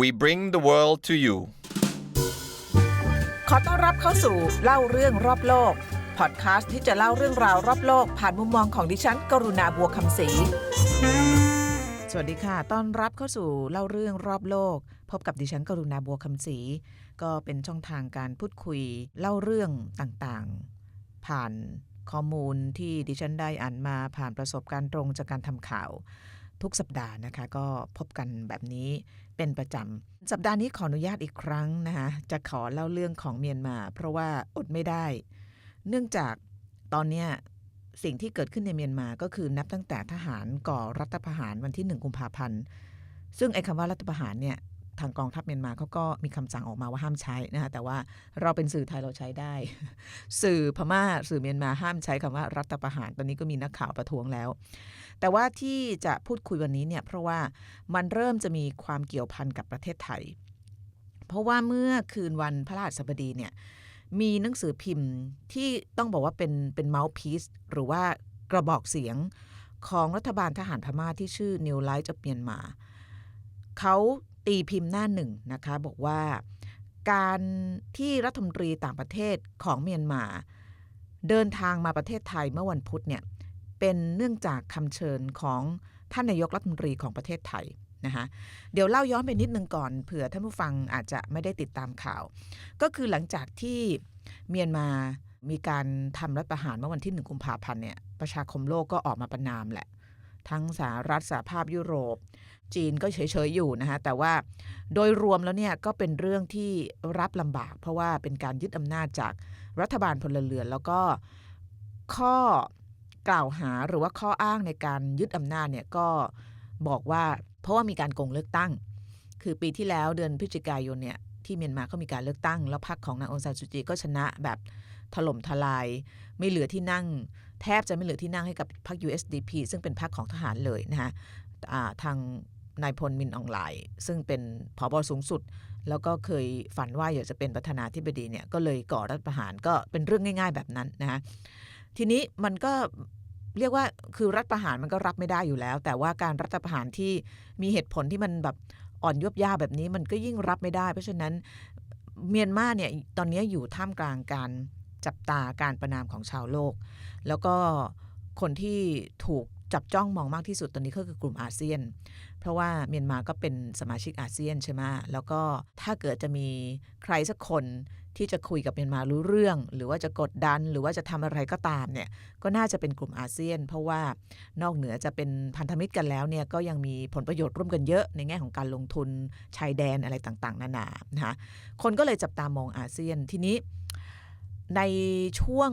We bring the world to you ขอต้อนรับเข้าสู่เล่าเรื่องรอบโลก พอดคาสต์ที่จะเล่าเรื่องราวรอบโลก ผ่านมุมมองของดิฉัน กรุณาบัวคำศรี สวัสดีค่ะ ต้อนรับเข้าสู่เล่าเรื่องรอบโลก พบกับดิฉัน กรุณาบัวคำศรี ก็เป็นช่องทางการพูดคุยเล่าเรื่องต่างๆ ผ่านข้อมูลที่ดิฉันได้อ่านมาผ่านประสบการณ์ตรงจากการทำข่าว ทุกสัปดาห์นะคะ ก็พบกันแบบนี้ เป็นประจำ สัปดาห์นี้ขออนุญาตอีกครั้งนะคะจะขอเล่าเรื่องของเมียนมา เพราะว่าอดไม่ได้ เนื่องจากตอนนี้สิ่งที่เกิดขึ้นในเมียนมาก็คือนับตั้งแต่ทหารก่อรัฐประหารวันที่หนึ่งกุมภาพันธ์ ซึ่งไอ้คำว่ารัฐประหารเนี่ย ทางกองทัพเมียนมาเขาก็มีคำสั่งออกมาว่าห้ามใช้นะคะแต่ว่าเราเป็นสื่อไทยเราใช้ได้ สื่อพม่าสื่อเมียนมาห้ามใช้คำว่ารัฐประหารตอนนี้ก็มีนักข่าวประท้วงแล้ว แต่ว่าที่จะพูดคุยวันนี้เนี่ยเพราะว่ามันเริ่มจะมีความเกี่ยวพันกับประเทศไทย เพราะว่าเมื่อคืนวันพระราชบดีเนี่ยมีหนังสือพิมพ์ที่ต้องบอกว่าเป็นเป็นเมาส์พีซหรือว่ากระบอกเสียงของรัฐบาลทหารพม่าที่ชื่อ New Light of Myanmar เขา ตีพิมพ์หน้าหนึ่งนะคะบอกว่าการที่รัฐมนตรีต่างประเทศของเมียนมา เดินทางมาประเทศไทยเมื่อวันพุธเนี่ยเป็นเนื่องจากคำเชิญของท่านนายกรัฐมนตรีของประเทศไทยนะคะเดี๋ยวเล่าย้อนไปนิดนึงก่อนเผื่อท่านผู้ฟังอาจจะไม่ได้ติดตามข่าว ก็คือหลังจากที่เมียนมามีการทำรัฐประหารเมื่อวันที่หนึ่งกุมภาพันธ์เนี่ยประชาคมโลกก็ออกมาประนามแหละ ทั้งสหรัฐสหภาพยุโรป จีนก็เฉยๆอยู่นะคะแต่ว่าโดยรวมแล้วเนี่ยก็เป็นเรื่องที่รับลำบาก เพราะว่าเป็นการยึดอำนาจจากรัฐบาลพลเรือน แล้วก็ข้อกล่าวหาหรือว่าข้ออ้างในการยึดอำนาจเนี่ยก็บอกว่าเพราะว่ามีการโกงเลือกตั้ง คือปีที่แล้วเดือนพฤศจิกายนเนี่ยที่เมียนมาเขามีการเลือกตั้ง แล้วพรรคของนางองซานซูจีก็ชนะแบบถล่มทลาย ไม่เหลือที่นั่ง แทบจะไม่เหลือที่นั่งให้กับพรรค USDP ซึ่งเป็นพรรคของทหารเลยนะคะทางนายพลมินอองไลซึ่งเป็นผบสูงสุด แล้วก็เคยฝันว่าอยากจะเป็นประธานาธิบดีเนี่ยก็เลยก่อรัฐประหารก็เป็นเรื่องง่าย ๆ แบบนั้นนะคะทีนี้มันก็เรียกว่าคือรัฐประหารมันก็รับไม่ได้อยู่แล้ว แต่ว่าการรัฐประหารที่มีเหตุผลที่มันแบบอ่อนยวบย่าแบบนี้มันก็ยิ่งรับไม่ได้ เพราะฉะนั้นเมียนมาเนี่ยตอนนี้อยู่ท่ามกลางการ จับตาการประนามของชาวโลก แล้วก็คนที่ถูกจับจ้องมองมากที่สุดตอนนี้ก็คือกลุ่มอาเซียน เพราะว่าเมียนมาก็เป็นสมาชิกอาเซียนใช่ไหมแล้วก็ถ้าเกิดจะมีใครสักคนที่จะคุยกับเมียนมารู้เรื่อง หรือว่าจะกดดันหรือว่าจะทำอะไรก็ตามเนี่ยก็น่าจะเป็นกลุ่มอาเซียน เพราะว่านอกเหนือจะเป็นพันธมิตรกันแล้วเนี่ยก็ยังมีผลประโยชน์ร่วมกันเยอะในแง่ของการลงทุนชายแดนอะไรต่างๆ นานานะคะคนก็เลยจับตามองอาเซียนทีนี้ ในช่วง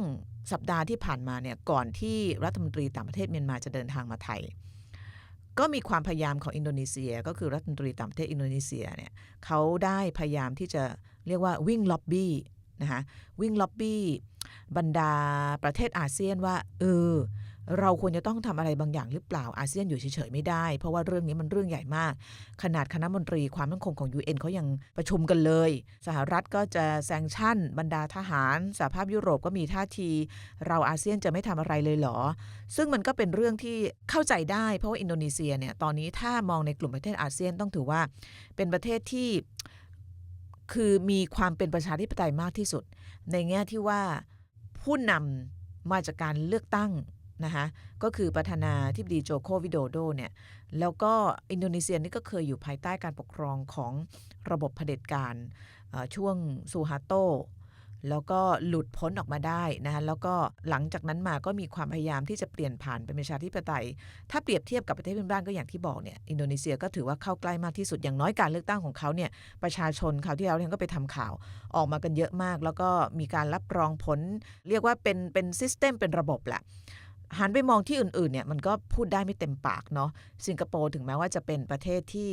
สัปดาห์ที่ผ่านมาเนี่ยก่อนที่รัฐมนตรีต่างประเทศเมียนมาจะเดินทางมาไทย ก็มีความพยายามของอินโดนีเซีย ก็คือรัฐมนตรีต่างประเทศอินโดนีเซียเนี่ยเขาได้พยายามที่จะเรียกว่าวิ่งล็อบบี้นะคะวิ่งล็อบบี้บรรดาประเทศอาเซียนว่าเออ เราควรจะต้องทำอะไรบางอย่างหรือเปล่าอาเซียนอยู่เฉยๆไม่ได้ เพราะว่าเรื่องนี้มันเรื่องใหญ่มาก ขนาดคณะมนตรีความมั่นคงของ UN เขายังประชุมกันเลย สหรัฐก็จะแซงชั่น บรรดาทหารสหภาพยุโรปก็มีท่าที เราอาเซียนจะไม่ทำอะไรเลยเหรอ ซึ่งมันก็เป็นเรื่องที่เข้าใจได้ เพราะว่าอินโดนีเซียเนี่ยตอนนี้ถ้ามองในกลุ่มประเทศอาเซียนต้องถือว่าเป็นประเทศที่คือมีความเป็นประชาธิปไตยมากที่สุด ในแง่ที่ว่าผู้นำมาจากการเลือกตั้ง นะคะก็คือประธานาธิบดีโจโควิโดโดเนี่ยแล้วก็อินโดนีเซียนี่ก็เคยอยู่ภายใต้การปกครองของระบบเผด็จการช่วงซูฮาโตแล้วก็หลุดพ้นออกมาได้นะคะแล้วก็หลังจากนั้นมาก็มีความพยายามที่จะเปลี่ยนผ่านเป็นประชาธิปไตย ถ้าเปรียบเทียบกับประเทศเพื่อนบ้านก็อย่างที่บอกเนี่ยอินโดนีเซียก็ถือว่าเข้าใกล้มากที่สุดอย่างน้อยการเลือกตั้งของเขาเนี่ยประชาชนคราที่แล้วเนี่ยก็ไปทำข่าวออกมากันเยอะมาก แล้วก็มีการรับรองผล เรียกว่าเป็นเป็นซิสเต็มเป็นระบบแหละ หันไปมองที่อื่นๆเนี่ยมันก็พูดได้ไม่เต็มปากเนาะสิงคโปร์ถึงแม้ว่าจะเป็นประเทศที่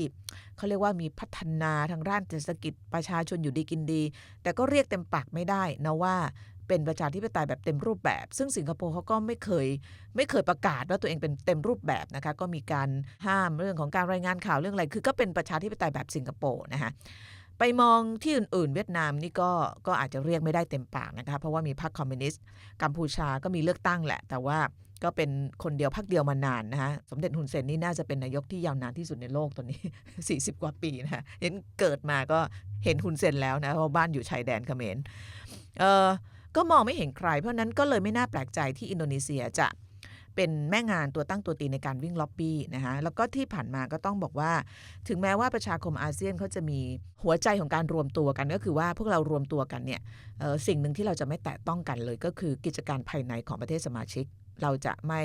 เขาเรียกว่ามีพัฒนาทางด้านเศรษฐกิจประชาชนอยู่ดีกินดี แต่ก็เรียกเต็มปากไม่ได้นะว่าเป็นประชาธิปไตยแบบเต็มรูปแบบ ซึ่งสิงคโปร์เขาก็ไม่เคย ไม่เคยประกาศว่าตัวเองเป็นเต็มรูปแบบนะคะก็มีการห้ามเรื่องของการรายงานข่าวเรื่องอะไร คือก็เป็นประชาธิปไตยแบบสิงคโปร์นะคะไปมองที่อื่น ๆ เวียดนามนี่ก็ก็อาจจะเรียกไม่ได้เต็มปากนะคะเพราะว่ามีพรรคคอมมิวนิสต์กัมพูชาก็มีเลือกตั้งแหละ แต่ว่า ก็เป็นคนเดียวพักเดียวมานานนะคะสมเด็จฮุนเซนนี่น่าจะเป็นนายกที่ยาวนานที่สุดในโลกตอนนี้ 40 กว่าปีนะคะเห็นเกิดมาก็เห็นฮุนเซนแล้วนะเพราะบ้านอยู่ชายแดนเขมรเออก็มองไม่เห็นใคร เพราะนั้นก็เลยไม่น่าแปลกใจที่อินโดนีเซียจะเป็นแม่งานตัวตั้งตัวตีในการวิ่งล็อบบี้นะคะแล้วก็ที่ผ่านมาก็ต้องบอกว่า ถึงแม้ว่าประชาคมอาเซียนเขาจะมีหัวใจของการรวมตัวกัน ก็คือว่าพวกเรารวมตัวกันเนี่ยสิ่งหนึ่งที่เราจะไม่แตะต้องกันเลย ก็คือกิจการภายในของประเทศสมาชิก เราจะไม่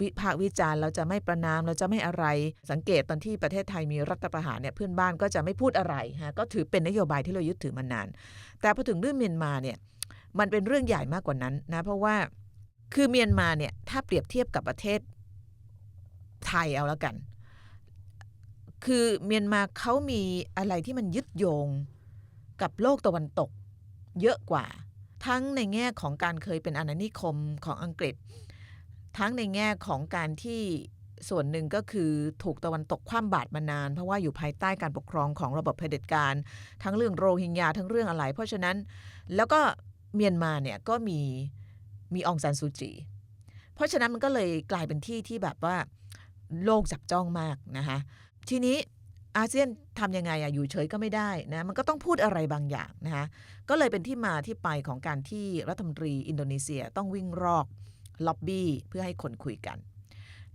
วิพากษ์วิจารณ์เราจะไม่ประนามเราจะไม่อะไร สังเกตตอนที่ประเทศไทยมีรัฐประหารเนี่ยเพื่อนบ้านก็จะไม่พูดอะไรฮะก็ถือเป็นนโยบายที่เรายึดถือมานาน แต่พอถึงเรื่องเมียนมาเนี่ยมันเป็นเรื่องใหญ่มากกว่านั้นนะเพราะว่าคือเมียนมาเนี่ยถ้าเปรียบเทียบกับประเทศไทยเอาแล้วกัน คือเมียนมาเขามีอะไรที่มันยึดโยงกับโลกตะวันตกเยอะกว่า ทั้งในแง่ของการเคยเป็นอาณานิคมของอังกฤษ ทั้งในแง่ของการที่ส่วนหนึ่งก็คือถูกตะวันตกคว่ำบาตรมานาน เพราะว่าอยู่ภายใต้การปกครองของระบบเผด็จการ ทั้งเรื่องโรฮิงญาทั้งเรื่องอะไร เพราะฉะนั้นแล้วก็เมียนมาเนี่ยก็มีมีองซานซูจี เพราะฉะนั้นมันก็เลยกลายเป็นที่ที่แบบว่าโลกจับจ้องมากนะคะทีนี้ อาเซียนทำยังไงอะอยู่เฉยก็ไม่ได้นะมันก็ต้องพูดอะไรบางอย่างนะคะก็เลยเป็นที่มาที่ไปของการที่รัฐมนตรีอินโดนีเซียต้องวิ่งรอกล็อบบี้เพื่อให้คนคุยกัน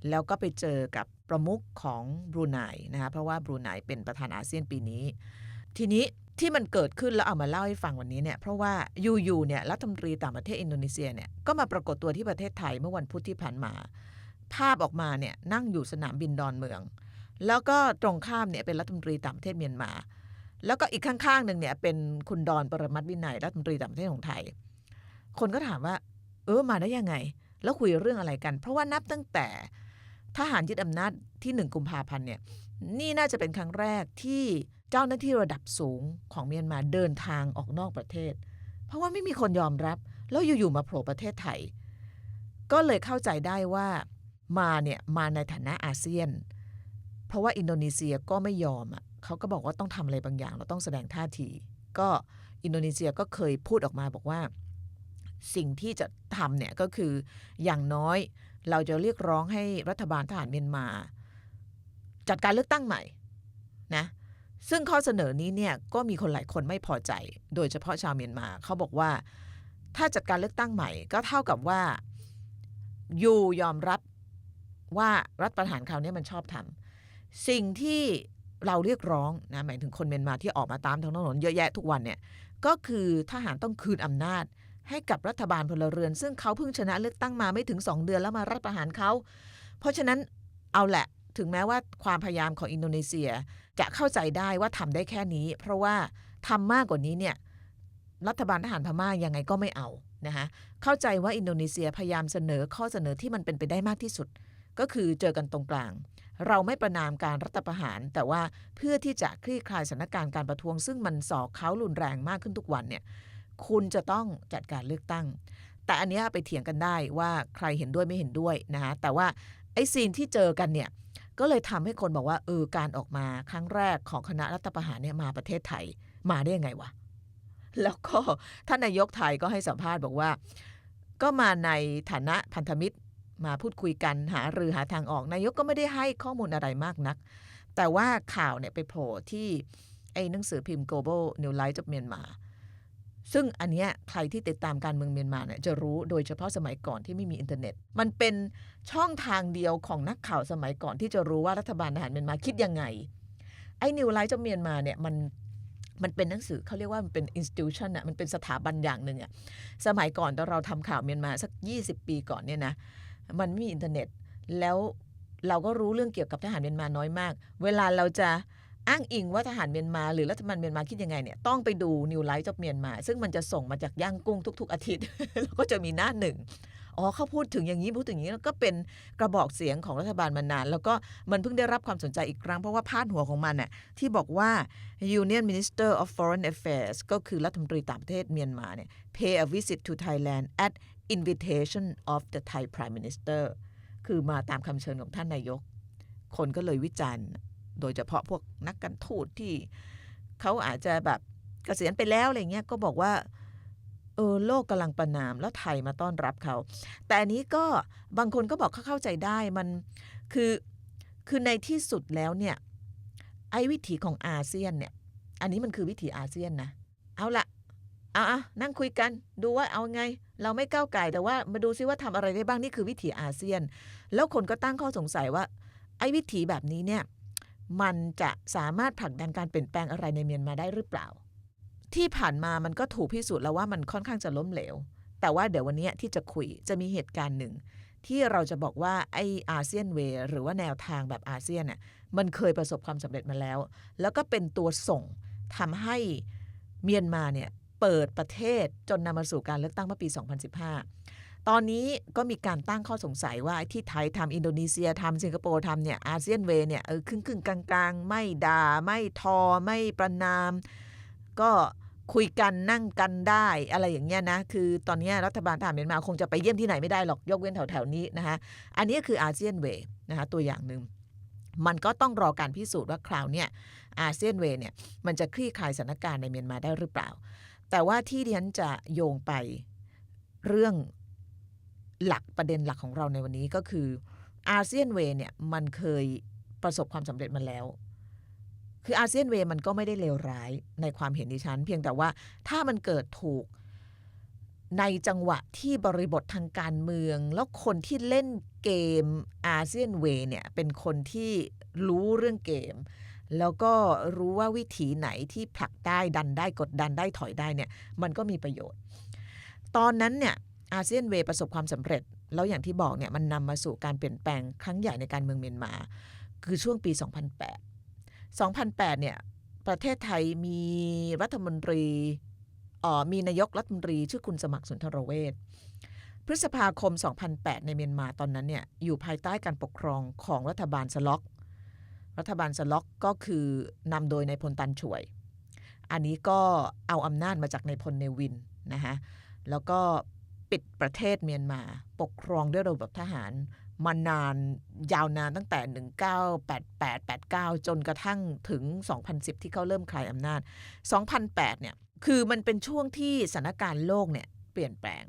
แล้วก็ไปเจอกับประมุขของบรูไนนะคะเพราะว่าบรูไนเป็นประธานอาเซียนปีนี้ ทีนี้ที่มันเกิดขึ้นแล้วเอามาเล่าให้ฟังวันนี้เนี่ยเพราะว่าอยู่ๆเนี่ยรัฐมนตรีต่างประเทศอินโดนีเซียเนี่ยก็มาปรากฏตัวที่ประเทศไทยเมื่อวันพุธที่ผ่านมา ภาพออกมาเนี่ยนั่งอยู่สนามบินดอนเมือง แล้วก็ตรงข้ามเนี่ยเป็นรัฐมนตรีต่างประเทศเมียนมา แล้วก็อีกข้างๆหนึ่งเนี่ยเป็นคุณดอนปรมัตวินัยรัฐมนตรีต่างประเทศของไทย คนก็ถามว่า เออมาได้ยังไง แล้วคุยเรื่องอะไรกัน เพราะว่านับตั้งแต่ทหารยึดอำนาจที่หนึ่งกุมภาพันธ์เนี่ยนี่น่าจะเป็นครั้งแรกที่เจ้าหน้าที่ระดับสูงของเมียนมาเดินทางออกนอกประเทศ เพราะว่าไม่มีคนยอมรับ แล้วอยู่ๆมาโผล่ประเทศไทย ก็เลยเข้าใจได้ว่ามาเนี่ยมาในฐานะอาเซียน เพราะว่าอินโดนีเซียก็ไม่ยอมอะเขาก็บอกว่าต้องทำอะไรบางอย่าง เราต้องแสดงท่าที ก็อินโดนีเซียก็เคยพูดออกมาบอกว่า สิ่งที่จะทำเนี่ยก็คืออย่างน้อยเราจะเรียกร้องให้รัฐบาลทหารเมียนมา จัดการเลือกตั้งใหม่นะซึ่งข้อเสนอนี้เนี่ยก็มีคนหลายคนไม่พอใจ โดยเฉพาะชาวเมียนมาเขาบอกว่า ถ้าจัดการเลือกตั้งใหม่ ก็เท่ากับว่ายูยอมรับว่ารัฐประหารคราวนี้มันชอบทำ สิ่งที่เราเรียกร้องนะหมายถึงคนเมียนมาที่ออกมาตามท้องถนนเยอะแยะทุกวันเนี่ยก็คือทหารต้องคืนอำนาจ ให้กับรัฐบาลพลเรือน ซึ่งเขาเพิ่งชนะเลือกตั้งมาไม่ถึง 2 เดือนแล้วมารัฐประหารเขา เพราะฉะนั้นเอาแหละถึงแม้ว่าความพยายามของอินโดนีเซียจะเข้าใจได้ว่าทำได้แค่นี้ เพราะว่าทำมากกว่านี้เนี่ยรัฐบาลทหารพม่ายังไงก็ไม่เอานะคะเข้าใจว่าอินโดนีเซียพยายามเสนอข้อเสนอที่มันเป็นไปได้มากที่สุด ก็คือเจอกันตรงกลางเราไม่ประนามการรัฐประหาร แต่ว่าเพื่อที่จะคลี่คลายสถานการณ์การประท้วง ซึ่งมันสอกเขารุนแรงมากขึ้นทุกวันเนี่ยคุณจะต้องจัดการเลือกตั้ง แต่อันนี้ไปเถียงกันได้ว่าใครเห็นด้วยไม่เห็นด้วยนะคะแต่ว่าไอ้ซีนที่เจอกันเนี่ยก็เลยทำให้คนบอกว่าเออการออกมาครั้งแรกของคณะรัฐประหารเนี่ยมาประเทศไทยมาได้ยังไงวะแล้วก็ท่านนายกไทยก็ให้สัมภาษณ์บอกว่า ก็มาในฐานะพันธมิตร มาพูดคุยกันหารือหาทางออก นายกก็ไม่ได้ให้ข้อมูลอะไรมากนัก แต่ว่าข่าวเนี่ยไปโผล่ที่ไอ้หนังสือพิมพ์ Global New Light of Myanmar ซึ่งอันเนี้ยใครที่ติดตามการเมืองเมียนมาเนี่ยจะรู้โดยเฉพาะสมัยก่อนที่ไม่มีอินเทอร์เน็ต มันเป็นช่องทางเดียวของนักข่าวสมัยก่อนที่จะรู้ว่ารัฐบาลทหารเมียนมาคิดยังไง ไอ้นิวไลท์จเมียนมาเนี่ยมันมันเป็นหนังสือเขาเรียกว่ามันเป็น institution อะมันเป็นสถาบันอย่างหนึ่งอะสมัยก่อนตอนเราทำข่าวเมียนมาสัก 20 ปีก่อนเนี่ยนะ มันไม่มีอินเทอร์เน็ต แล้วเราก็รู้เรื่องเกี่ยวกับทหารเมียนมาน้อยมาก เวลาเราจะอ้างอิงว่าทหารเมียนมาหรือรัฐบาลเมียนมาคิดยังไงเนี่ยต้องไปดูนิวไลท์จอบเมียนมา ซึ่งมันจะส่งมาจากย่างกุ้งทุก ๆ อาทิตย์ แล้วก็จะมีหน้าหนึ่งอ๋อเขาพูดถึงอย่างนี้พูดถึงอย่างนี้แล้วก็เป็นกระบอกเสียงของรัฐบาลมานาน แล้วก็มันเพิ่งได้รับความสนใจอีกครั้ง เพราะว่าพาดหัวของมันน่ะที่บอกว่า Union Minister of Foreign Affairs ก็คือรัฐมนตรีต่างประเทศเมียนมาเนี่ย pay a visit to Thailand at invitation of the Thai Prime Minister คือมาตามคำเชิญของท่านนายก คนก็เลยวิจารณ์ โดยเฉพาะพวกนักการทูตที่เขาอาจจะแบบเกษียณไปแล้วอะไรเงี้ยก็บอกว่าเออโลกกำลังประนามแล้วไทยมาต้อนรับเขา แต่อันนี้ก็บางคนก็บอกเขาเข้าใจได้มันคือคือในที่สุดแล้วเนี่ยไอ้วิถีของอาเซียนเนี่ยอันนี้มันคือวิถีอาเซียนนะเอาละ อาอะนั่งคุยกันดูว่าเอาไง เราไม่ก้าวไก่แต่ว่ามาดูซิว่าทำอะไรได้บ้างนี่คือวิถีอาเซียน แล้วคนก็ตั้งข้อสงสัยว่า ไอ้วิถีแบบนี้เนี่ยมันจะสามารถผลักดันการเปลี่ยนแปลงอะไรในเมียนมาได้หรือเปล่า ที่ผ่านมามันก็ถูกพิสูจน์แล้วว่ามันค่อนข้างจะล้มเหลว แต่ว่าเดี๋ยววันนี้ที่จะคุยจะมีเหตุการณ์หนึ่ง ที่เราจะบอกว่าไออาเซียนเวหรือว่าแนวทางแบบอาเซียนเนี่ยมันเคยประสบความสำเร็จมาแล้ว แล้วก็เป็นตัวส่งทำให้เมียนมาเนี่ย เปิดประเทศจนนำมาสู่การเลือกตั้งเมื่อปี 2015 ตอนนี้ก็มีการตั้งข้อสงสัยว่าที่ไทยทำอินโดนีเซียทำสิงคโปร์ทำเนี่ยอาเซียนเวเนี่ยเออครึ่งครึ่งๆกลางๆไม่ด่าไม่ทอไม่ประนาม ก็คุยกันนั่งกันได้อะไรอย่างเงี้ยนะ คือตอนนี้รัฐบาลทหารเมียนมาคงจะไปเยี่ยมที่ไหนไม่ได้หรอกยกเว้นแถวๆนี้นะคะอันนี้คืออาเซียนเวนะคะตัวอย่างหนึ่งมันก็ต้องรอการพิสูจน์ว่าคราวเนี้ยอาเซียนเวเนี่ยมันจะคลี่คลายสถานการณ์ในเมียนมาได้หรือเปล่า แต่ว่าที่ดิฉันจะโยงไปเรื่องหลักประเด็นหลักของเราในวันนี้ก็คืออาเซียนเวเนี่ยมันเคยประสบความสำเร็จมาแล้ว คืออาเซียนเวย์มันก็ไม่ได้เลวร้ายในความเห็นดิฉัน เพียงแต่ว่าถ้ามันเกิดถูกในจังหวะที่บริบททางการเมือง แล้วคนที่เล่นเกมอาเซียนเวย์เนี่ยเป็นคนที่รู้เรื่องเกม แล้วก็รู้ว่าวิธีไหนที่ผลักได้ดันได้กดดันได้ถอยได้เนี่ยมันก็มีประโยชน์ ตอนนั้นเนี่ยอาเซียนเวประสบความสำเร็จ แล้วอย่างที่บอกเนี่ยมันนำมาสู่การเปลี่ยนแปลงครั้งใหญ่ในการเมืองเมียนมา คือช่วงปี 2008 2008เนี่ยประเทศไทยมีรัฐมนตรีออมีนายกรัฐมนตรีชื่อคุณสมัครสุนทรเวชพฤษภาคม 2008 ในเมียนมาตอนนั้นเนี่ยอยู่ภายใต้การปกครองของรัฐบาลสล็อก รัฐบาลสล็อกก็คือนำโดยนายพลตันช่วย อันนี้ก็เอาอำนาจมาจากนายพลเนวินนะคะแล้วก็ปิดประเทศเมียนมา ปกครองด้วยระบบทหารมานานยาวนานตั้งแต่ 1988 89 จนกระทั่งถึง 2010 ที่เขาเริ่มคลายอำนาจ 2008 เนี่ย คือมันเป็นช่วงที่สถานการณ์โลกเนี่ยเปลี่ยนแปลง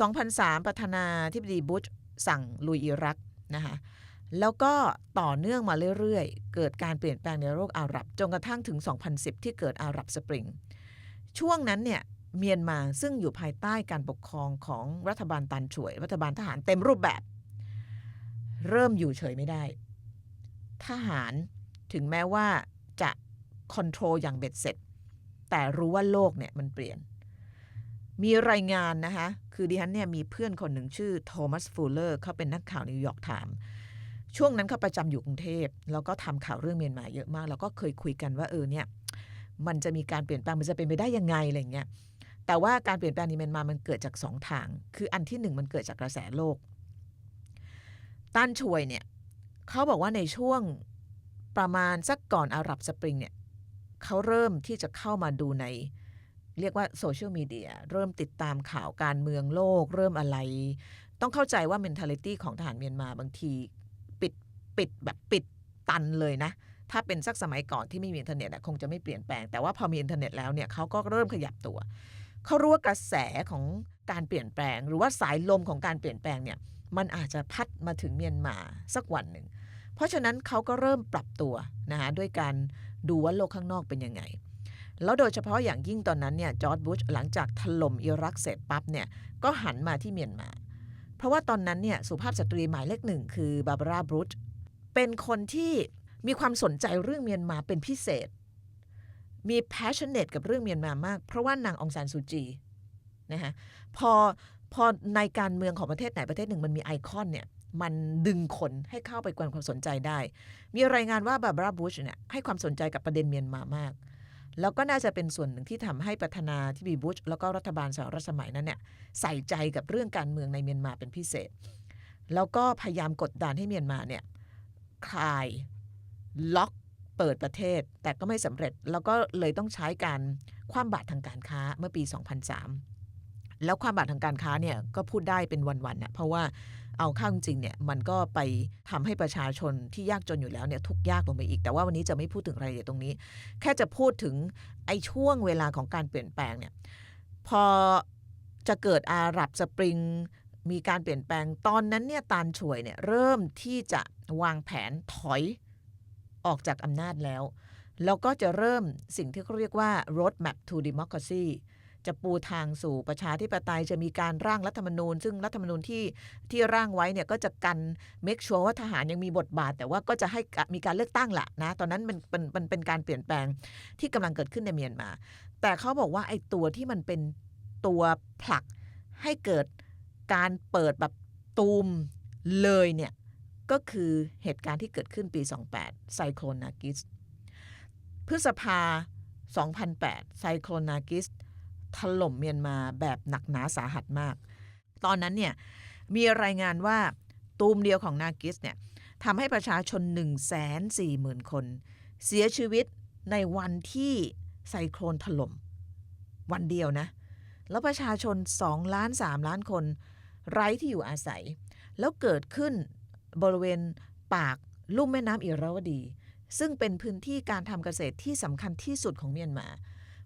2003 ประธานาธิบดีบุชสั่งลุยอิรักนะคะ แล้วก็ต่อเนื่องมาเรื่อยๆ เกิดการเปลี่ยนแปลงในโลกอาหรับ จนกระทั่งถึง 2010 ที่เกิดอาหรับสปริง ช่วงนั้นเนี่ยเมียนมาซึ่งอยู่ภายใต้การปกครองของรัฐบาลตันช่วย รัฐบาลทหารเต็มรูปแบบ เริ่มอยู่เฉยไม่ได้ ทหารถึงแม้ว่าจะคอนโทรลอย่างเบ็ดเสร็จ แต่รู้ว่าโลกเนี่ยมันเปลี่ยน มีรายงานนะคะ คือดิฉันเนี่ยมีเพื่อนคนหนึ่งชื่อโทมัสฟูลเลอร์เขาเป็นนักข่าวนิวยอร์กไทม์ ช่วงนั้นเขาประจำอยู่กรุงเทพแล้วก็ทำข่าวเรื่องเมียนมาเยอะมากแล้วก็เคยคุยกันว่าเออเนี่ยมันจะมีการเปลี่ยนแปลงมันจะเป็นไปได้ยังไงอะไรเงี้ยแต่ว่าการเปลี่ยนแปลงในเมียนมามันเกิดจากสองทาง คืออันที่หนึ่งมันเกิดจากกระแสโลกต้านช่วยเนี่ยเขาบอกว่าในช่วงประมาณสักก่อนอาหรับสปริงเนี่ยเขาเริ่มที่จะเข้ามาดูในเรียกว่าโซเชียลมีเดียเริ่มติดตามข่าวการเมืองโลก เริ่มอะไร ต้องเข้าใจว่า mentality ของทหารเมียนมาบางที ปิดแบบปิดตันเลยนะ ถ้าเป็นสักสมัยก่อนที่ไม่มีอินเทอร์เน็ตคงจะไม่เปลี่ยนแปลง แต่ว่าพอมีอินเทอร์เน็ตแล้วเนี่ยเขาก็เริ่มขยับตัว เขารู้ว่ากระแสของการเปลี่ยนแปลง หรือว่าสายลมของการเปลี่ยนแปลงเนี่ยมันอาจจะพัดมาถึงเมียนมาสักวันหนึ่ง เพราะฉะนั้นเขาก็เริ่มปรับตัวนะคะด้วยการดูว่าโลกข้างนอกเป็นยังไง แล้วโดยเฉพาะอย่างยิ่งตอนนั้นเนี่ยจอร์ดบุชหลังจากถล่มอิรักเสร็จปั๊บเนี่ยก็หันมาที่เมียนมา เพราะว่าตอนนั้นเนี่ยสุภาพสตรีหมายเลขหนึ่งคือบาบาร่าบรูช เป็นคนที่มีความสนใจเรื่องเมียนมาเป็นพิเศษ มี passionate กับเรื่องเมียนมามาก เพราะว่านางองซานซูจีนะคะพอพอในการเมืองของประเทศไหนประเทศหนึ่งมันมีไอคอนเนี่ยมันดึงคนให้เข้าไปกวนความสนใจได้ มีรายงานว่าบาบาร่าบุชเนี่ยให้ความสนใจกับประเด็นเมียนมามาก แล้วก็น่าจะเป็นส่วนหนึ่งที่ทำให้ประธานาธิบดีบุชแล้วก็รัฐบาลสหรัฐสมัยนั้นเนี่ยใส่ใจกับเรื่องการเมืองในเมียนมาเป็นพิเศษ แล้วก็พยายามกดดันให้เมียนมาเนี่ย คลายล็อกเปิดประเทศ แต่ก็ไม่สำเร็จแล้วก็เลยต้องใช้การคว่ำบาตรทางการค้าเมื่อปี 2003 แล้วความบาตรทางการค้าเนี่ยก็พูดได้เป็นวันๆเนี่ยเพราะว่าเอาข้าจริงเนี่ยมันก็ไปทำให้ประชาชนที่ยากจนอยู่แล้วเนี่ยทุกยากลงไปอีก แต่ว่าวันนี้จะไม่พูดถึงรายละเอียดตรงนี้ แค่จะพูดถึงไอ้ช่วงเวลาของการเปลี่ยนแปลงเนี่ยพอจะเกิดอาหรับสปริงมีการเปลี่ยนแปลงตอนนั้นเนี่ยตานช่วยเนี่ยเริ่มที่จะ วางแผนถอยออกจากอำนาจแล้ว แล้วก็จะเริ่มสิ่งที่เขาเรียกว่า road map to democracy จะปูทางสู่ประชาธิปไตยจะมีการร่างรัฐธรรมนูญ ซึ่งรัฐธรรมนูญที่ที่ร่างไว้เนี่ยก็จะกัน make sure ว่าทหารยังมีบทบาท แต่ว่าก็จะให้มีการเลือกตั้งละนะ ตอนนั้นมันเป็นมันเป็นการเปลี่ยนแปลงที่กำลังเกิดขึ้นในเมียนมา แต่เขาบอกว่าไอ้ตัวที่มันเป็นตัวผลักให้เกิดการเปิดแบบตูมเลยเนี่ย ก็คือเหตุการณ์ที่เกิดขึ้นปี 28 ไซโคลนากิส พฤษภา 2008 ไซโคลนากิส ถล่มเมียนมาแบบหนักหนาสาหัสมาก ตอนนั้นเนี่ยมีรายงานว่าตูมเดียวของนากิสเนี่ยทำให้ประชาชน 1 4 0 0 0 0 คน เสียชีวิตในวันที่ไซโคลนถล่ม วันเดียวนะ แล้วประชาชน 2 ล้าน 3 ล้านคน ไร้ที่อยู่อาศัย แล้วเกิดขึ้น บริเวณปากลุ่มแม่น้ำอิระวดี ซึ่งเป็นพื้นที่การทำเกษตรที่สำคัญที่สุดของเมียนมา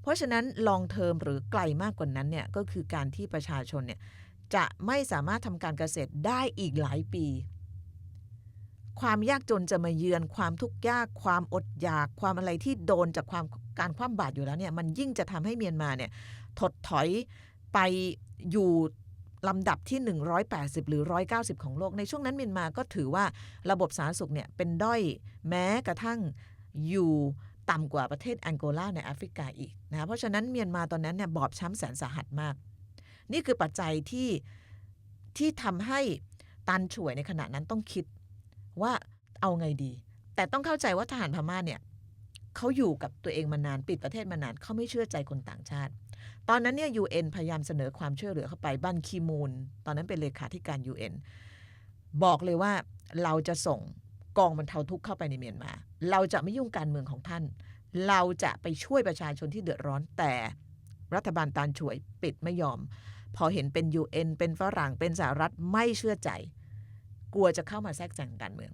เพราะฉะนั้นลองเทอมหรือไกลมากกว่านั้นเนี่ยก็คือการที่ประชาชนเนี่ยจะไม่สามารถทำการเกษตรได้อีกหลายปี ความยากจนจะมาเยือนความทุกข์ยาก ความอดอยาก ความอะไรที่โดนจากความการคว่ำบาตรอยู่แล้วเนี่ยมันยิ่งจะทำให้เมียนมาเนี่ยถดถอยไปอยู่ ลำดับที่ 180 หรือ 190 ของโลก ในช่วงนั้นเมียนมาก็ถือว่าระบบสาธารณสุขเนี่ยเป็นด้อยแม้กระทั่งอยู่ต่ำกว่าประเทศแองโกลาในแอฟริกาอีกนะเพราะฉะนั้นเมียนมาตอนนั้นเนี่ยบอบช้ำแสนสาหัสมาก นี่คือปัจจัยที่ที่ทำให้ตันช่วยในขณะนั้นต้องคิดว่าเอาไงดี แต่ต้องเข้าใจว่าทหารพม่าเนี่ยเขาอยู่กับตัวเองมานานปิดประเทศมานานเขาไม่เชื่อใจคนต่างชาติ ตอนนั้นเนี่ย UN พยายามเสนอความช่วยเหลือเข้าไปบันคีมูล ตอนนั้นเป็นเลขาธิการ UN บอกเลยว่าเราจะส่งกองบรรเทาทุกข์เข้าไปในเมียนมา เราจะไม่ยุ่งการเมืองของท่าน เราจะไปช่วยประชาชนที่เดือดร้อนแต่รัฐบาลตานช่วยปิดไม่ยอม พอเห็นเป็น UN เป็นฝรั่งเป็นสหรัฐไม่เชื่อใจ กลัวจะเข้ามาแทรกแซงการเมือง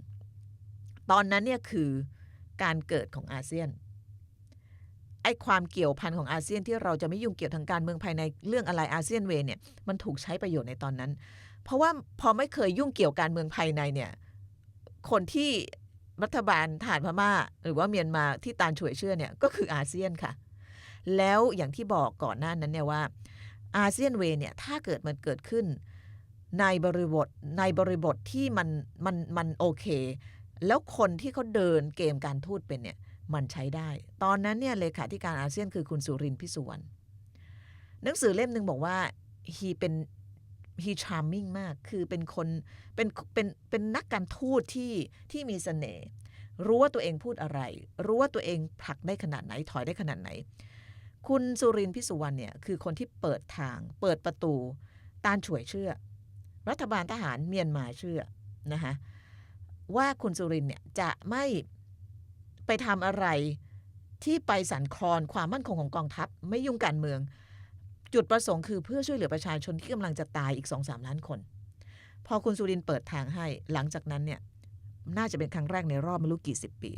ตอนนั้นเนี่ยคือการเกิดของอาเซียน ไอ้ความเกี่ยวพันของอาเซียนที่เราจะไม่ยุ่งเกี่ยวทางการเมืองภายในเรื่องอะไรอาเซียนเวเนี่ยมันถูกใช้ประโยชน์ในตอนนั้น เพราะว่าพอไม่เคยยุ่งเกี่ยวการเมืองภายในเนี่ยคนที่รัฐบาลฐานพม่า หรือว่าเมียนมาที่ตานช่วยเชื่อเนี่ยก็คืออาเซียนค่ะ แล้วอย่างที่บอกก่อนหน้านั้นเนี่ยว่าอาเซียนเวเนี่ยถ้าเกิดมันเกิดขึ้นในบริบทในบริบทที่มันมันมันโอเค แล้วคนที่เขาเดินเกมการทูตเป็นเนี่ย มันใช้ได้ ตอนนั้นเนี่ยเลขาธิการอาเซียนคือคุณสุรินทร์พิสุวรรณหนังสือเล่มหนึ่งบอกว่า he เป็น he charming มาก คือเป็นคน เป็น เป็น เป็นนักการทูตที่ ที่มีเสน่ห์ รู้ว่าตัวเองพูดอะไร รู้ว่าตัวเองผลักได้ขนาดไหน ถอยได้ขนาดไหน คุณสุรินทร์พิสุวรรณเนี่ย คือคนที่เปิดทาง เปิดประตู ตานช่วยเชื่อ รัฐบาลทหารเมียนมาเชื่อนะคะว่าคุณสุรินทร์เนี่ยจะไม่ ไปทำอะไรที่ไปสั่นคลอนความมั่นคงของกองทัพไม่ยุ่งการเมือง จุดประสงค์คือเพื่อช่วยเหลือประชาชนที่กำลังจะตายอีกสองสามล้านคน พอคุณสุรินเปิดทางให้หลังจากนั้นเนี่ยน่าจะเป็นครั้งแรกในรอบไม่รู้กี่สิบปี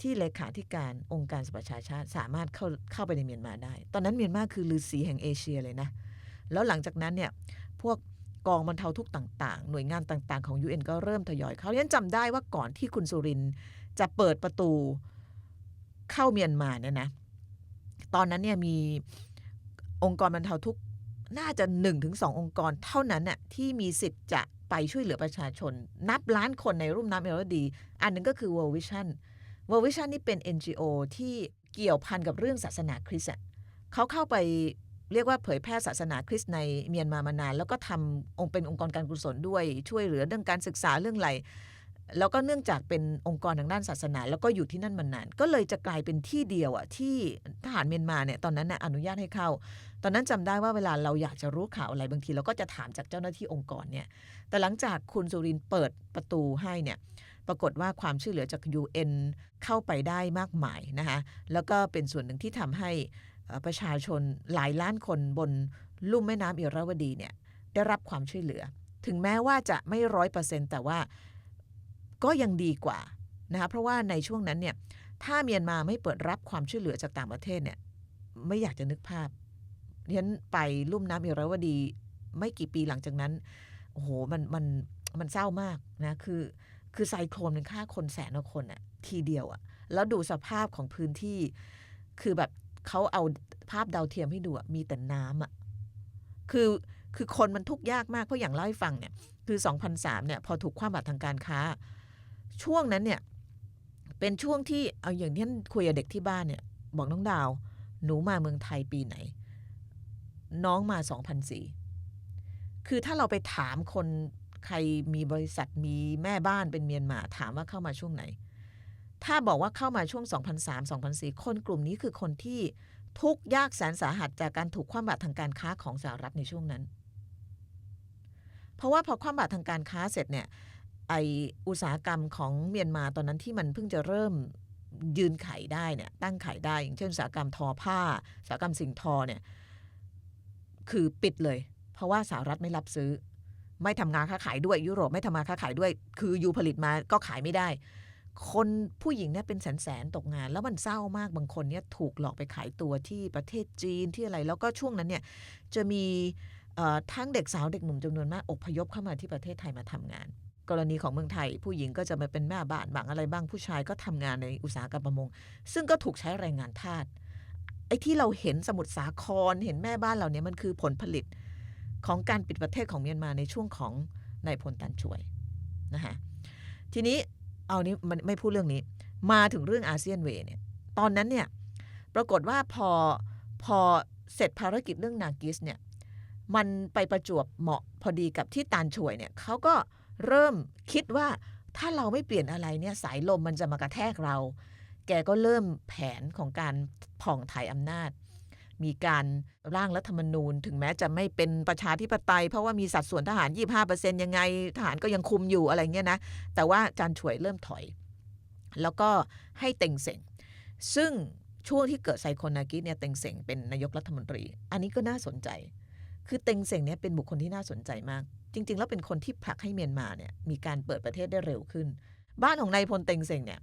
ที่เลขาธิการองค์การสหประชาชาติสามารถเข้าเข้าไปในเมียนมาได้ ตอนนั้นเมียนมาคือลือสีแห่งเอเชียเลยนะ แล้วหลังจากนั้นเนี่ยพวกกองบรรเทาทุกข์ต่าง ๆ หน่วยงานต่าง ๆ ของ UN ก็เริ่มทยอยเข้ายันจำได้ว่าก่อนที่คุณสุรินทร์ จะเปิดประตูเข้าเมียนมาเนี่ยนะตอนนั้นเนี่ยมีองค์กรบรรเทาทุกข์น่าจะ1นถึงสองค์กรเท่านั้นน่ะที่มีสิทธิ์จะไปช่วยเหลือประชาชน นับล้านคนในรุ่มน้ำเอรดี อันหนึงก็คือ World Vision World Vision นี่เป็น NGO ที่เกี่ยวพันกับเรื่องศาสนาคริสต์เขาเข้าไปเรียกว่าเผยแพร่ศาสนาคริสต์ในเมียนมามานาน แล้วก็ทำองค์เป็นองค์กรการกุศลด้วยช่วยเหลือเรื่องการศึกษาเรื่องอะไร แล้วก็เนื่องจากเป็นองค์กรทางด้านศาสนา แล้วก็อยู่ที่นั่นมานาน ก็เลยจะกลายเป็นที่เดียวอะที่ทหารเมียนมาเนี่ยตอนนั้นน่ะอนุญาตให้เข้า ตอนนั้นจำได้ว่าเวลาเราอยากจะรู้ข่าวอะไรบางที เราก็จะถามจากเจ้าหน้าที่องค์กรเนี่ยแต่หลังจากคุณสุรินเปิดประตูให้เนี่ยปรากฏว่าความช่วยเหลือจาก UN เข้าไปได้มากมายนะคะแล้วก็เป็นส่วนหนึ่งที่ทำให้ประชาชนหลายล้านคนบนลุ่มแม่น้ำอิระวดีเนี่ยได้รับความช่วยเหลือ ถึงแม้ว่าจะไม่ร้อยเปอร์เซ็นต์แต่ว่า ก็ยังดีกว่านะคะเพราะว่าในช่วงนั้นเนี่ยถ้าเมียนมาไม่เปิดรับความช่วยเหลือจากต่างประเทศเนี่ยไม่อยากจะนึกภาพเรียนไปลุ่มน้ำอิราวดี ไม่กี่ปีหลังจากนั้นโอ้โหมันมันมันเศร้ามากนะคือคือไซโคลนมันฆ่าคนแสนกว่าคนอะทีเดียวอะแล้วดูสภาพของพื้นที่ คือแบบเขาเอาภาพดาวเทียมให้ดูอะมีแต่น้ำอะคือคือคนมันทุกข์ยากมากเพราะอย่างเล่าให้ฟังเนี่ยคือ 2003เนี่ยพอถูกคว้าบาตรทางการค้า ช่วงนั้นเนี่ย เป็นช่วงที่เอาอย่างที่คุยกับเด็กที่บ้านเนี่ย บอกน้องดาว หนูมาเมืองไทยปีไหน น้องมา2004คือถ้าเราไปถามคนใครมีบริษัทมีแม่บ้านเป็นเมียนมา ถามว่าเข้ามาช่วงไหน ถ้าบอกว่าเข้ามาช่วง 2003 2004 คนกลุ่มนี้คือคนที่ทุกยากแสนสาหัสจากการถูกคว่ำบาตรทางการค้าของสหรัฐในช่วงนั้น เพราะว่าพอคว่ำบาตรทางการค้าเสร็จเนี่ย ไออุตสาหกรรมของเมียนมาตอนนั้นที่มันเพิ่งจะเริ่มยืนไขได้เนี่ยตั้งไขได้ อย่างเช่นอุตสาหกรรมทอผ้าอุตสาหกรรมสิ่งทอเนี่ยคือปิดเลย เพราะว่าสหรัฐไม่รับซื้อ ไม่ทำงานค้าขายด้วยยุโรปไม่ทำงานค้าขายด้วย คือยูผลิตมาก็ขายไม่ได้ คนผู้หญิงเนี่ยเป็นแสนแสนๆตกงาน แล้วมันเศร้ามากบางคนเนี่ยถูกหลอกไปขายตัวที่ประเทศจีนที่อะไร แล้วก็ช่วงนั้นเนี่ยจะมีทั้งเด็กสาวเด็กหนุ่มจำนวนมากอพยพเข้ามาที่ประเทศไทยมาทำงาน กรณีของเมืองไทย ผู้หญิงก็จะมาเป็นแม่บ้านบางอะไรบ้างผู้ชายก็ทำงานในอุตสาหกรรมประมง ซึ่งก็ถูกใช้แรงงานทาสไอ้ที่เราเห็นสมุทรสาครเห็นแม่บ้านเหล่านี้มันคือผลผลิตของการปิดประเทศของเมียนมาในช่วงของนายพลตันช่วยนะคะทีนี้เอานี้มันไม่พูดเรื่องนี้ มาถึงเรื่องอาเซียนเวย์เนี่ยตอนนั้นเนี่ยปรากฏว่าพอพอเสร็จภารกิจเรื่องนากิสเนี่ยมันไปประจวบเหมาะพอดีกับที่ตานช่วยเนี่ยเขาก็ เริ่มคิดว่าถ้าเราไม่เปลี่ยนอะไรเนี่ยสายลมมันจะมากระแทกเรา แกก็เริ่มแผนของการผ่องถ่ายอำนาจ มีการร่างรัฐธรรมนูญ ถึงแม้จะไม่เป็นประชาธิปไตย เพราะว่ามีสัดส่วนทหาร 25%ยังไง ทหารก็ยังคุมอยู่อะไรเงี้ยนะ แต่ว่าจานฉวยเริ่มถอย แล้วก็ให้เต็งเสงซึ่งช่วงที่เกิดไซโคนากิเนี่ยเต็งเสงเป็นนายกรัฐมนตรี อันนี้ก็น่าสนใจ คือเต็งเสงเนี่ยเป็นบุคคลที่น่าสนใจมาก จริง ๆ แล้วเป็นคนที่ผลักให้เมียนมาเนี่ยมีการเปิดประเทศได้เร็วขึ้น บ้านของนายพลเต็งเสงเนี่ย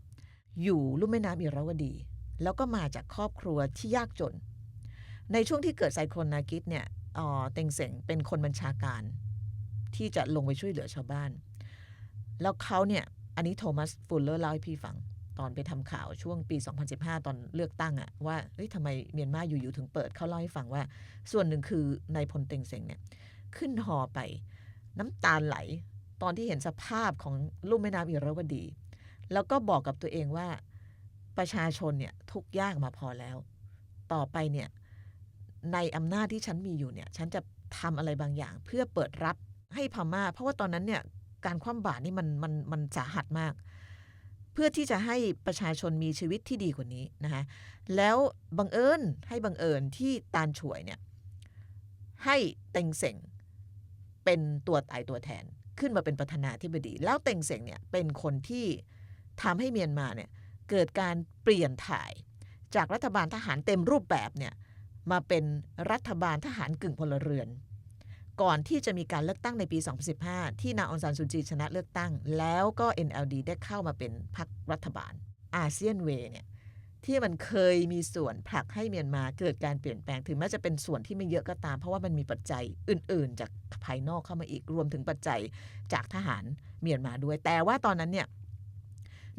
อยู่ลุ่มแม่น้ำอิราวดี แล้วก็มาจากครอบครัวที่ยากจน ในช่วงที่เกิดไซโคลนนากิสเนี่ยเอ่อเต็งเสงเป็นคนบัญชาการ ที่จะลงไปช่วยเหลือชาวบ้าน แล้วเขาเนี่ยอันนี้โทมัสฟูลเลอร์เล่าให้พี่ฟัง ตอนไปทำข่าวช่วงปี 2015 ตอนเลือกตั้งอะว่าเฮ้ยทำไมเมียนมาอยู่ๆถึงเปิดเขาเล่าให้ฟังว่า ส่วนหนึ่งคือนายพลเต็งเสงเนี่ยขึ้นหอไปน้ำตาไหล ตอนที่เห็นสภาพของลุ่มแม่น้ำอิราวดี แล้วก็บอกกับตัวเองว่าประชาชนเนี่ยทุกข์ยากมาพอแล้ว ต่อไปเนี่ยในอำนาจที่ฉันมีอยู่เนี่ยฉันจะทำอะไรบางอย่าง เพื่อเปิดรับให้พม่า เพราะว่าตอนนั้นเนี่ยการคว่ำบาตรนี่มันมันมันสาหัสมาก เพื่อที่จะให้ประชาชนมีชีวิตที่ดีกว่านี้นะคะแล้วบังเอิญให้บังเอิญที่ตานช่วยเนี่ยให้เต็งเสงเป็นตัวตายตัวแทนขึ้นมาเป็นประธานาธิบดี แล้วเต็งเสงเนี่ยเป็นคนที่ทำให้เมียนมาเนี่ยเกิดการเปลี่ยนถ่ายจากรัฐบาลทหารเต็มรูปแบบเนี่ยมาเป็นรัฐบาลทหารกึ่งพลเรือน ก่อนที่จะมีการเลือกตั้งในปี 2015 ที่นาองซานซูจีชนะเลือกตั้ง แล้วก็ NLD ได้เข้ามาเป็นพรรครัฐบาลอาเซียนเวเนี่ยที่มันเคยมีส่วนผลักให้เมียนมาเกิดการเปลี่ยนแปลง ถึงแม้จะเป็นส่วนที่ไม่เยอะก็ตาม เพราะว่ามันมีปัจจัยอื่น ๆ จากภายนอกเข้ามาอีกรวมถึงปัจจัยจากทหารเมียนมาด้วย แต่ว่าตอนนั้นเนี่ย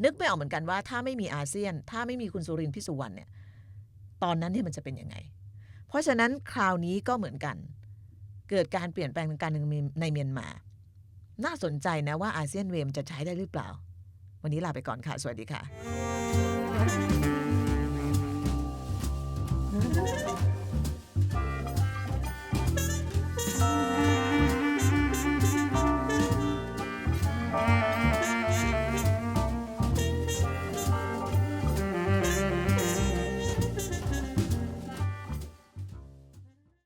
นึกไม่ออกเหมือนกันว่าถ้าไม่มีอาเซียน ถ้าไม่มีคุณสุรินทร์พิสุวรรณเนี่ยตอนนั้นเนี่ยมันจะเป็นยังไง เพราะฉะนั้นคราวนี้ก็เหมือนกัน เกิดการเปลี่ยนแปลงทางการเมืองในเมียนมา น่าสนใจนะว่าอาเซียนเวมจะใช้ได้หรือเปล่า วันนี้ลาไปก่อนค่ะ สวัสดีค่ะ